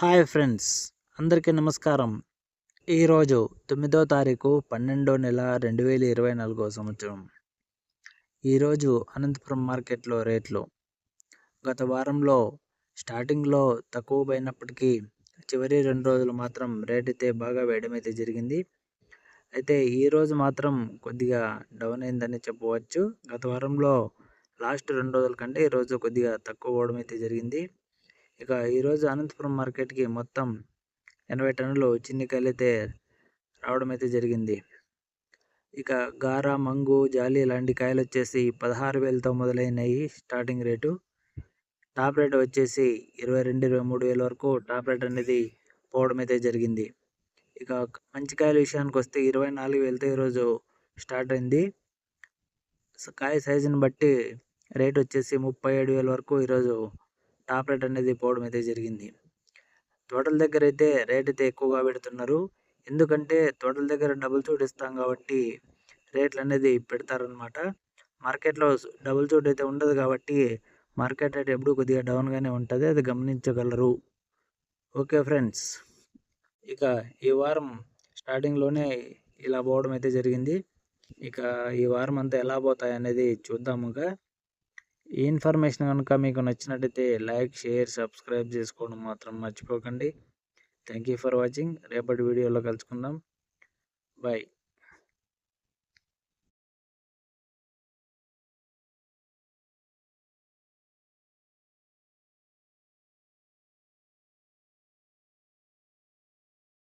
Hi friends అందరికీ నమస్కారం. ఈరోజు తొమ్మిదో తారీఖు పన్నెండో నెల రెండు వేల ఇరవై నాలుగో సంవత్సరం. ఈరోజు అనంతపురం మార్కెట్లో రేట్లు. గత వారంలో స్టార్టింగ్లో తక్కువ పోయినప్పటికీ చివరి రెండు రోజులు మాత్రం రేట్ అయితే బాగా వేయడం అయితే జరిగింది. అయితే ఈరోజు మాత్రం కొద్దిగా డౌన్ అయిందని చెప్పవచ్చు. గత వారంలో లాస్ట్ రెండు రోజుల కంటే ఈరోజు కొద్దిగా తక్కువ పోవడం అయితే జరిగింది. ఇక ఈరోజు అనంతపురం మార్కెట్కి మొత్తం ఎనభై టన్నులు చిన్నికాయలు అయితే రావడం అయితే జరిగింది. ఇక గార మంగు జాలి లాంటి కాయలు వచ్చేసి పదహారు వేలతో మొదలైనవి స్టార్టింగ్ రేటు టాప్ రేట్ వచ్చేసి ఇరవై రెండు ఇరవై మూడు వేల వరకు టాప్ రేట్ అనేది పోవడం అయితే జరిగింది. ఇక మంచి కాయల విషయానికి వస్తే ఇరవై నాలుగు వేలతో ఈరోజు స్టార్ట్ అయింది. కాయ సైజుని బట్టి రేట్ వచ్చేసి ముప్పై ఏడు వేల వరకు ఈరోజు టాప్ రేట్ అనేది పోవడం అయితే జరిగింది. తోటల దగ్గర అయితే రేట్ అయితే ఎక్కువగా పెడుతున్నారు. ఎందుకంటే తోటల దగ్గర డబుల్ చోటు ఇస్తాం కాబట్టి రేట్లు అనేది పెడతారనమాట మార్కెట్లో డబుల్ చోటు అయితే ఉండదు కాబట్టి మార్కెట్ రేట్ ఎప్పుడు కొద్దిగా డౌన్గానే ఉంటుంది. అది గమనించగలరు. Okay friends. ఇక ఈ వారం స్టార్టింగ్లోనే ఇలా పోవడం అయితే జరిగింది. ఇక ఈ వారం అంతా ఎలా పోతాయి అనేది చూద్దాముగా. ఈ ఇన్ఫర్మేషన్ కనుక మీకు నచ్చినట్టయితే లైక్ షేర్ సబ్స్క్రైబ్ చేసుకోవడం మాత్రం మర్చిపోకండి. Thank you for watching. రేపటి వీడియోలో కలుసుకుందాం. బాయ్.